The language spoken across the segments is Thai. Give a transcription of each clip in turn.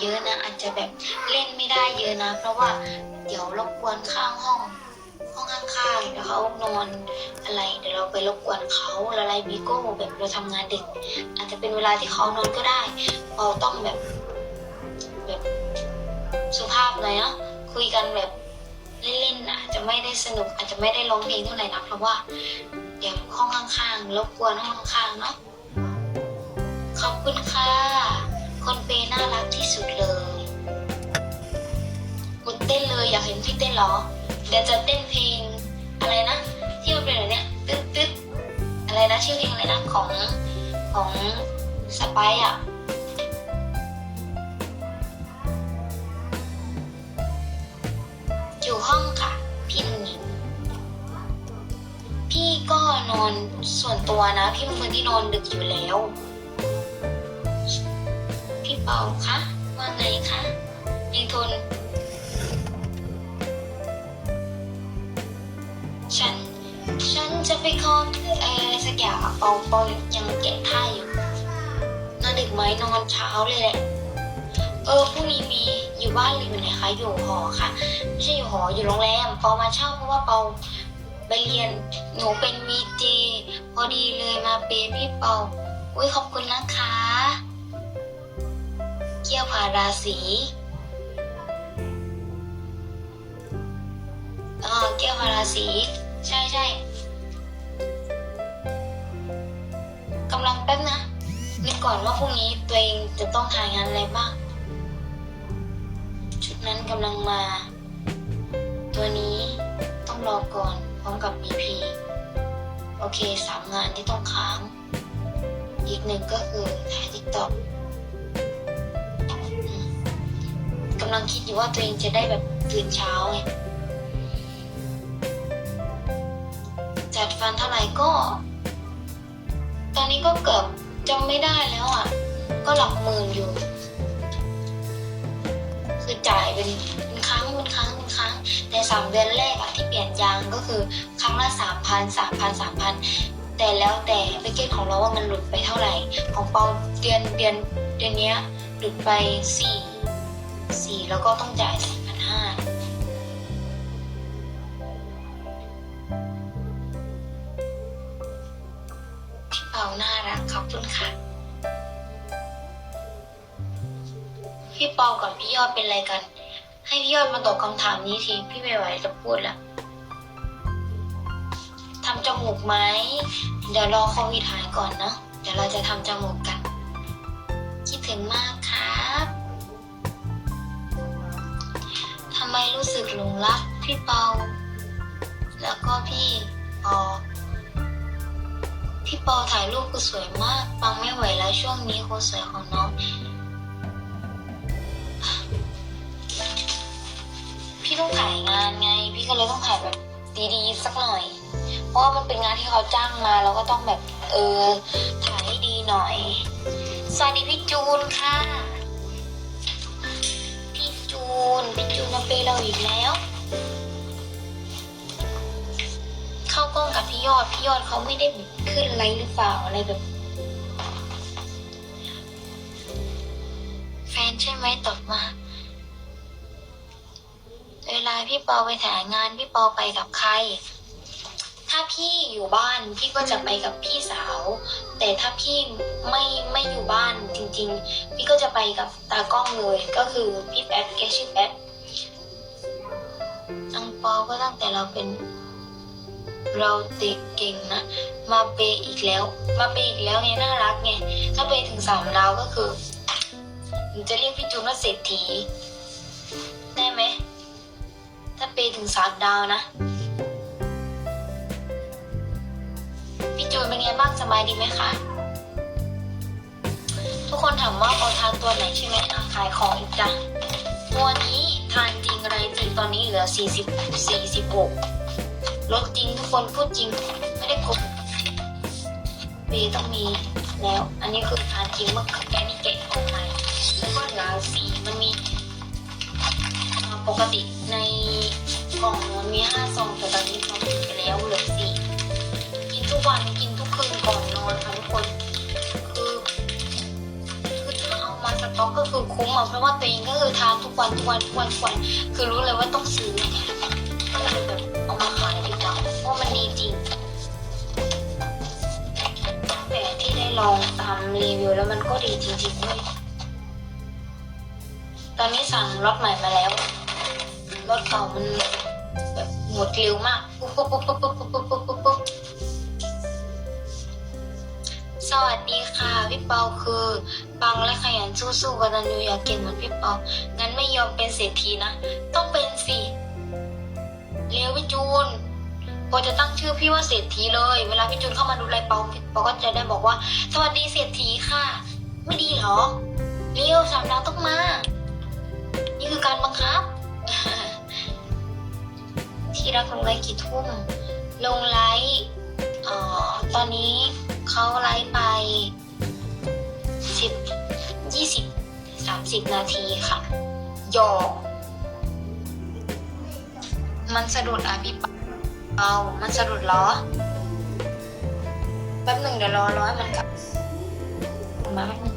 เยอะนะอาจจะแบบเล่นไม่ได้เยอะนะ เพราะว่าเดี๋ยวรบกวนข้างห้อง ห้องข้างๆเดี๋ยวเขานอนอะไรเดี๋ยวเราไปรบกวนเขาละลายบิโก้แบบเราทำงานดึก อาจจะเป็นเวลาที่เขานอนก็ได้เราต้องแบบแบบสุภาพหน่อยเนาะคุยกันแบบเล่นๆอาจจะไม่ได้สนุกอาจจะไม่ได้ร้องเพลงเท่าไหร่นะเพราะว่าเดี๋ยวห้องข้างๆรบกวนห้องข้างๆเนาะขอบคุณค่ะากเห็นพี่เต้นหรอ เดี๋ยวจะเต้นเพลงอะไรนะที่มันเป็นแบบเนี้ยตึ๊ดตึ๊ดอะไรนะชื่อเพลงอะไรนะของของสไปอะอยู่ห้องค่ะ พี่หนุ่งหนิงพี่ก็นอนส่วนตัวนะ พี่เป็นคนที่นอนดึกอยู่แล้ว พี่เปาคะว่าไงคะยังทน จะไปคออะไรสักอย่างอะเปาเปายังแกะท่าอยู่นอนดึกไหมนอนเช้าเลยแหละเออพรุ่งนี้มีอยู่บ้านหรืออยู่ไหนคะอยู่หอค่ะไม่ใช่อยู่หออยู่โรงแรมเปามาเช่าเพราะว่าเปาไปเรียนหนูเป็นวีเจพอดีเลยมาเปย์พี่เปาอุ้ยขอบคุณนะคะเกี่ยวพาราศีอ่าเกี่ยวพาราศีใช่ใช่ กำลังแป๊บนะนึกก่อนว่าพรุ่งนี้ตัวเองจะต้องถ่ายงานอะไรบ้าง ชุดนั้นกำลังมา ตัวนี้ต้องรอก่อนพร้อมกับ BP โอเคสามงานที่ต้องค้าง อีกหนึ่งก็คือถ่ายทิกตอกกำลังคิดอยู่ว่าตัวเองจะได้แบบตื่นเช้าไงจัดฟันเท่าไหร่ก็ นี้ก็เกือบจำไม่ได้แล้วอะ ก็หลักหมื่นอยู่ คือจ่ายเป็นเป็นครั้งเป็นครั้งเป็นครั้งในสามเดือนแรกอะที่เปลี่ยนยางก็คือครั้งละสามพันสามพันสามพันแต่แล้วแต่แพ็กเกจของเราว่ามันหลุดไปเท่าไหร่ ของเปาเดือนเดือนเดือนเนี้ยหลุดไปสี่สี่แล้วก็ต้องจ่าย เปาน่ารักขอบคุณค่ะ พี่เปากับพี่ยอดเป็นอะไรกัน ให้พี่ยอดมาตอบคำถามนี้ทีพี่ไม่ไหวจะพูดละทำจมูกไหมเดี๋ยวรอโควิดหายก่อนเนาะเดี๋ยวเราจะทำจมูกกัน คิดถึงมากครับทำไมรู้สึกหลงรักพี่เปา แล้วก็พี่ปอ พี่ปอถ่ายรูปก็สวยมากปังไม่ไหวแล้วช่วงนี้คนสวยของน้อง พี่ต้องถ่ายงานไง พี่ก็เลยต้องถ่ายแบบดีๆ สักหน่อย เพราะว่ามันเป็นงานที่เขาจ้างมาเราก็ต้องแบบเออถ่ายให้ดีหน่อย สวัสดีพี่จูนค่ะ พี่จูน พี่จูนมาเปเราอีกแล้ว ยอดพี่ยอดเขาไม่ได้ขึ้นไลฟ์หรือเปล่าอะไรแบบ แฟนใช่ไหมตอบมา เวลาพี่เปาไปถ่ายงานพี่เปาไปกับใคร ถ้าพี่อยู่บ้านพี่ก็จะไปกับพี่สาว แต่ถ้าพี่ไม่ไม่อยู่บ้านจริง ๆ พี่ก็จะไปกับตากล้องเลย ก็คือพี่แป๊บแกชื่อแป๊บอังเปาก็ตั้งแต่เราเป็น เราเด็กเก่งนะ มาเปย์อีกแล้ว มาเปย์อีกแล้วไงน่ารักไง ถ้าเปย์ถึงสามดาวก็คือหนูจะเรียกพี่จูนว่าเศรษฐี ได้ไหม ถ้าเปย์ถึงสามดาวนะ พี่จูนเป็นไงบ้างสบายดีไหมคะ ทุกคนถามว่าเอาทานตัวไหนใช่ไหมอะขายของอีกจ้ะตัวนี้ทานจริงอะไรจริงตอนนี้เหลือ 40 46 ลดจริงทุกคนพูดจริง ไม่ได้โกหกเปย์ต้องมีแล้ว อันนี้คือทานจริงเมื่อแกนี่แกะออกมาแล้วก็เหลือสีมันมีปกติในกล่องมันมีห้าซองแต่ตอนนี้เขาปิดไปแล้วเหลือสี่กินทุกวันกินทุกคืนก่อนนอนค่ะทุกคนคือคือถ้าเอามาสต็อกก็คือคุ้มอะเพราะว่าตัวเองก็คือทานทุกวันทุกวันทุกวันทุกวันคือรู้เลยว่าต้องซื้อ ลองตามรีวิวแล้วมันก็ดีจริงๆด้วยตอนนี้สั่งรถใหม่มาแล้วรถเก่ามันแบบหมดเร็วมากปุ๊บปุ๊บปุ๊บปุ๊บปุ๊บปุ๊บปุ๊บปุ๊บปุ๊บสวัสดีค่ะพี่เปาคือปังและขยันสู้ๆกตันยูอยากเก่งเหมือนพี่เปางั้นไม่ยอมเป็นเศรษฐีนะ ต้องเป็นสิเร็วพี่จูน พอจะตั้งชื่อพี่ว่าเศรษฐีเลย เวลาพี่จูนเข้ามาดูไลฟ์ปาพี่เปาก็จะได้บอกว่า สวัสดีเศรษฐีค่ะ ไม่ดีหรอเร็วสามดาวต้องมา นี่คือการบังคับ ที่รักลงไลฟ์กี่ทุ่ม ลงไลฟ์อ่อตอนนี้เขาไลฟ์ไปสิบยี่สิบสามสิบนาทีค่ะหยอกมันสะดุดอะพี่ เปามันสะดุดเหรอแป๊บหนึ่งเดี๋ยวรอร้อยมันกลับ มาแป๊บหนึง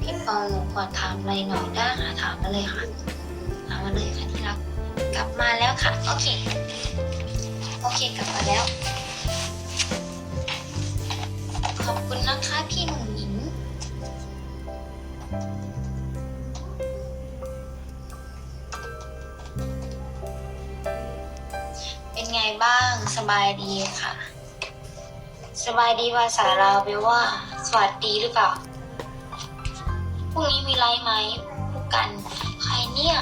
พี่เปาหนูขอถามอะไรหน่อยได้ค่ะถามมาเลยค่ะ ถามมาเลยค่ะที่รัก กลับมาแล้วค่ะ โอเค โอเคกลับมาแล้ว ขอบคุณนะคะพี่หนุ่ม บ้าง สบายดีค่ะ สบายดีภาษาลาวแปลว่า สวัสดีหรือเปล่า พรุ่งนี้มีไลฟ์ไหมพูดกัน ใครเนี่ย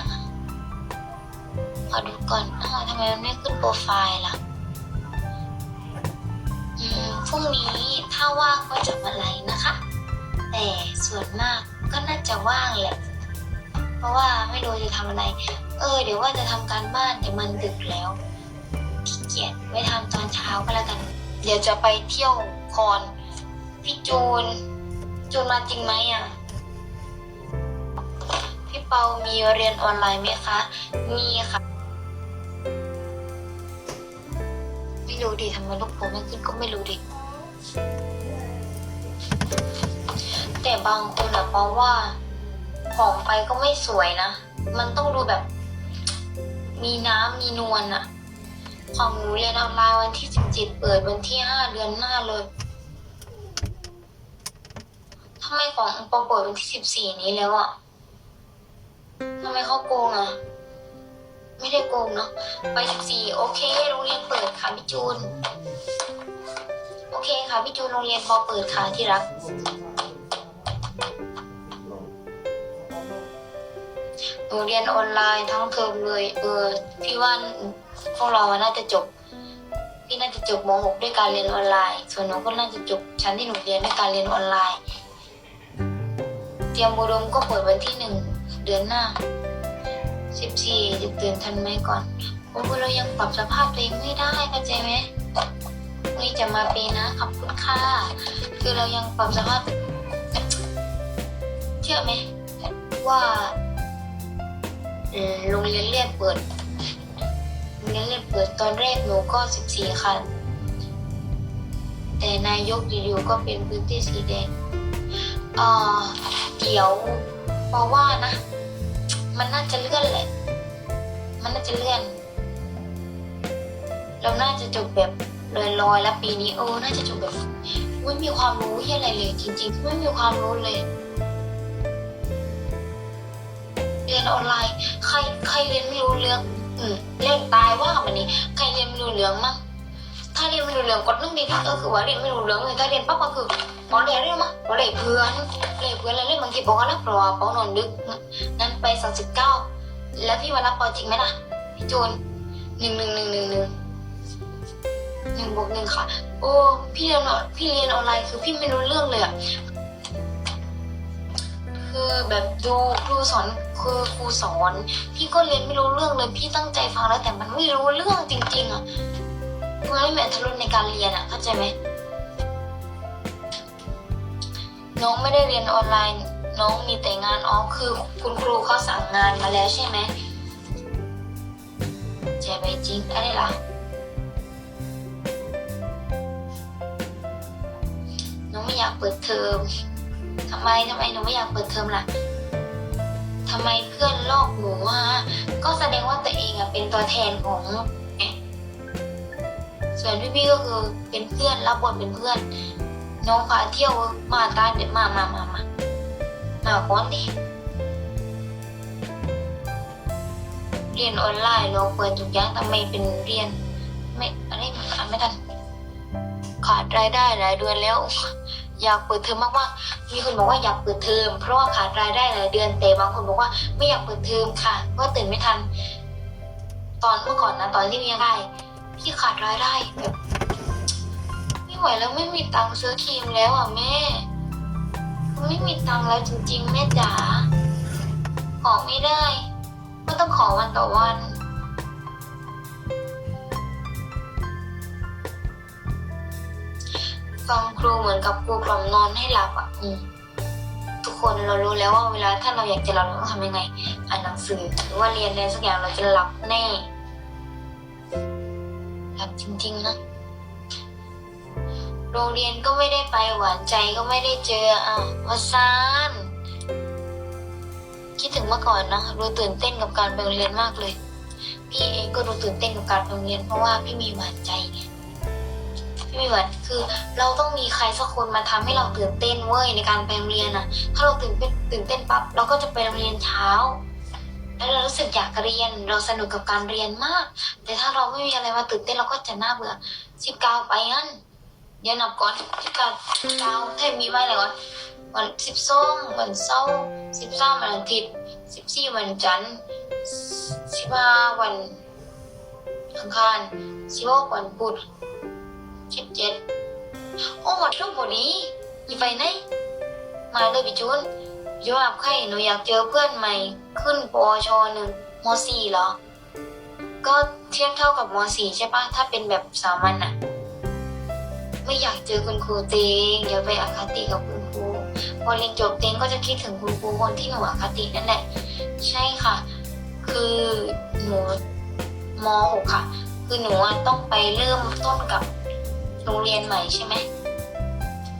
ขอดูก่อนอ้าวทำไมมันไม่ขึ้นโปรไฟล์ล่ะ อืม พรุ่งนี้ถ้าว่างก็จะมาไลฟ์นะคะ แต่ส่วนมากก็น่าจะว่างแหละ เพราะว่าไม่รู้จะทำอะไร เออ เดี๋ยวว่าจะทำการบ้านแต่มันดึกแล้ว กียจไว้ทำตอนเช้าก็แล้วกัน เดี๋ยวจะไปเที่ยวคอน พี่จูน จูนมาจริงไหมอะ พี่เปามีเรียนออนไลน์ไหมคะ มีค่ะ ไม่รู้ดิทำไมลูกผมไม่ขึ้นก็ไม่รู้ดิ แต่บางคนอะเพราะว่าของไปก็ไม่สวยนะ มันต้องดูแบบ มีน้ำมีนวลอะ ของหนูเรียนออนไลน์วันที่สิบเจ็ดเปิดวันที่ห้าเดือนหน้าเลยทำไมของปอเปิดวันที่สิบสี่นี้แล้วอะทำไมเขาโกงอะไม่ได้โกงเนาะไปสิบสี่โอเคโรงเรียนเปิดค่ะพี่จูน โอเคค่ะพี่จูนโรงเรียนพอเปิดค่ะที่รักหนูเรียนออนไลน์ทั้งเทอมเลย เออพี่ว่า พวกเราอะน่าจะจบพี่น่าจะจบม .6 ด้วยการเรียนออนไลน์ ส่วนหนูก็น่าจะจบชั้นที่หนูเรียนด้วยการเรียนออนไลน์ เตรียมบุรมก็เปิดวันที่หนึ่งเดือนหน้าสิบสี่จะตื่นทันไหมก่อนโอ้เรายังปรับสภาพตัวเองไม่ได้เข้าใจไหมนี้จะมาปีนะขอบคุณค่ะคือเรายังปรับสภาพเชื่อไหมว่าโรงเรียนเรียนเปิด โรงเรียนเรียนเปิดตอนแรกหนูก็สิบสี่คัน แต่นายกอยู่ๆก็เป็นพื้นที่สีแดงเอ่อเดี๋ยวเพราะว่านะ มันน่าจะเลื่อนแหละ มันน่าจะเลื่อน เราน่าจะจบแบบลอยๆแล้วปีนี้โอ้น่าจะจบแบบไม่มีความรู้ที่อะไรเลย จริงๆ ไม่มีความรู้เลยเรียนออนไลน์ ใครใครเรียนไม่รู้เรื่อง อืมเล่นตายว่ามันนี้ใครเรียนไม่รู้เรื่องมั้งถ้าเรียนไม่รู้เรื่องกดนึ่งดีที่เออคือว่าเรียนไม่รู้เรื่องเลยถ้าเรียนปั๊บก็คือหมอเรียนเรื่องมั้งหมอเรียนเพื่อนเรียนเพื่อนแล้วเล่นบางทีบอกว่าแล้วเพราะว่าเปานอนดึกงั้นไปสองสิบเก้าแล้วพี่มารับปอจริงไหมล่ะพี่จูนหนึ่งหนึ่งหนึ่งหนึ่งหนึ่งหนึ่งบวกหนึ่งค่ะ โอ้พี่เรียนออนพี่เรียนออนไลน์คือพี่ไม่รู้เรื่องเลยอะ คือแบบดูครูสอนคือครูสอน พี่ก็เรียนไม่รู้เรื่องเลยพี่ตั้งใจฟังแล้วแต่มันไม่รู้เรื่องจริง ๆอะมันไม่มีอรรถรสในการเรียนอะเข้าใจไหมน้องไม่ได้เรียนออนไลน์ น้องมีแต่งานอ๋อคือคุณครูเขาสั่งงานมาแล้วใช่ไหมใช่ไปจริงอะไรล่ะน้องไม่อยากเปิดเทอม ทำไมทำไมหนูไม่อยากเปิดเทอมล่ะทำไมเพื่อนลอกหนูอะก็แสดงว่าตัวเองอะเป็นตัวแทนของส่วนพี่ๆก็คือเป็นเพื่อนรับบทเป็นเพื่อน น้องพาเที่ยวมาตาเดี๋ยวมามามามามาก่อนดิเรียนออนไลน์เราเปิดทุกอย่างทำไมเป็นเรียน ไม่อะไรอ่านไม่ทันขาดรายได้หลายเดือนแล้ว อยากเปิดเทอมมากๆ มีคนบอกว่าอยากเปิดเทอมเพราะว่าขาดรายได้หลายเดือนแต่บางคนบอกว่าไม่อยากเปิดเทอมค่ะเพราะตื่นไม่ทัน ตอนเมื่อก่อนนะตอนที่มีได้พี่ขาดรายได้แบบไม่ไหวแล้วไม่มีตังค์ซื้อครีมแล้วอะแม่ ไม่มีตังค์แล้วจริงๆแม่จ๋าขอไม่ได้ ก็ต้องขอวันต่อวัน ฟังครูเหมือนกับครูกล่อมนอนให้หลับอะอืมทุกคนเรารู้แล้วว่าเวลาถ้าเราอยากจะหลับเราต้องทำยังไง อ่านหนังสือหรือว่าเรียนอะไรสักอย่างเราจะหลับแน่หลับจริงๆนะ โรงเรียนก็ไม่ได้ไปหวานใจก็ไม่ได้เจออะวาซานคิดถึงเมื่อก่อนนะรู้ตื่นเต้นกับการไปโรงเรียนมากเลย พี่เองก็รู้ตื่นเต้นกับการไปโรงเรียนเพราะว่าพี่มีหวานใจไง พี่มีหวานคือเราต้องมีใครสักคนมาทำให้เราตื่นเต้นเว้ยในการไปโรงเรียนอะ ถ้าเราตื่นเต้นตื่นเต้นปั๊บเราก็จะไปโรงเรียนเช้า แล้วเรารู้สึกอยากเรียน เราสนุกกับการเรียนมาก แต่ถ้าเราไม่มีอะไรมาตื่นเต้นเราก็จะน่าเบื่อสิบเก้าไปงั้นเดี๋ยวนับก่อนสิบเก้าสิบเก้าเทมมีไว้อะไรก่อนวันสิบสองวันเสาร์สิบสามวันอาทิตย์สิบสี่วันจันทร์สิบห้าวันอังคารสิบหกวันพุธ สิบเจ็ดโอ้หมดทุกวันนี้อย่าไปไหนมาเลยพี่จูนพี่จูนอับใครหนูอยากเจอเพื่อนใหม่ ขึ้นปอชหนึ่งมสี่เหรอ ก็เทียบเท่ากับมสี่ใช่ปะถ้าเป็นแบบสามัญอะไม่อยากเจอคุณครูเตงเดี๋ยวไปอคติกับคุณครูพอเรียนจบเตงก็จะคิดถึงคุณครูคนที่หนูอคตินั่นแหละ ใช่ค่ะ คือหนูมหกค่ะ คือหนูต้องไปเริ่มต้นกับ โรงเรียนใหม่ใช่ไหม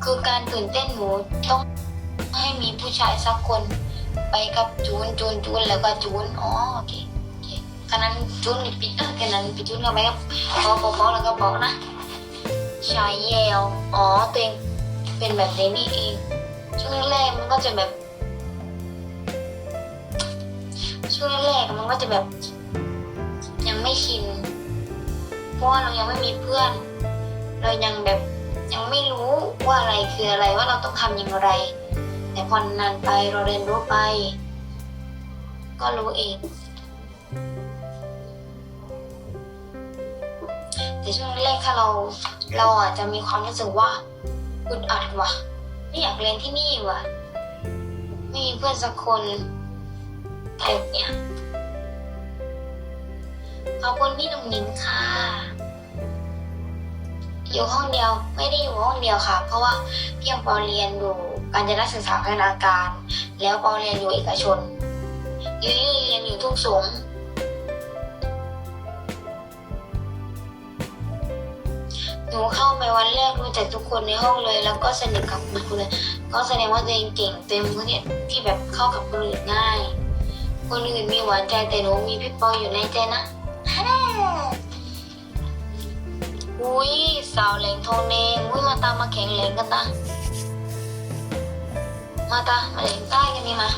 คือการตื่นเต้นหนูต้องให้มีผู้ชายสักคน ไปกับจูนจูนจูนแล้วก็จูนอ๋อโอเคโอเคขณะนั้นจูนปิดเออขณะนั้นปิดจูนก็ไปกับปอปอปอแล้วก็บอกนะชายเยลอ๋อตัวเองเป็นแบบนี้นี่เองช่วงแรกๆมันก็จะแบบ ช่วงแรกๆมันก็จะแบบ ยังไม่ชินเพราะว่าเรายังไม่มีเพื่อน เรายังแบบยังไม่รู้ว่าอะไรคืออะไรว่าเราต้องทำอย่างไร แต่พอนานไปเราเรียนรู้ไป ก็รู้เอง แต่ช่วงแรกถ้าเราเราอาจจะมีความรู้สึกว่าอึดอัดว่ะ ไม่อยากเรียนที่นี่ว่ะ ไม่มีเพื่อนสักคนอะไรแบบเนี้ยขอบคุณพี่หนุ่มหนิงค่ะ อยู่ห้องเดียวไม่ได้อยู่ห้องเดียวค่ะ เพราะว่าพี่ยังปอเรียนอยู่การจนศึกษาพัฒนาการ แล้วปอเรียนอยู่เอกชนยุ้ยเรียนอยู่ทุ่งสงหนูเข้าไปวันแรกรู้จักทุกคนในห้องเลย แล้วก็สนิทกับทุกคนเลย ก็แสดงว่าตัวเองเก่งเต็มคนเนี่ยที่แบบเข้ากับคนอื่นง่าย คนอื่นมีหวานใจแต่หนูมีพี่ปออยู่ในใจนะ อุ้ยสาวแหลงทองแดงอุ้ยมาตามมาแข่งแหลงกันตามาตามาแหลงใต้กันนี่มา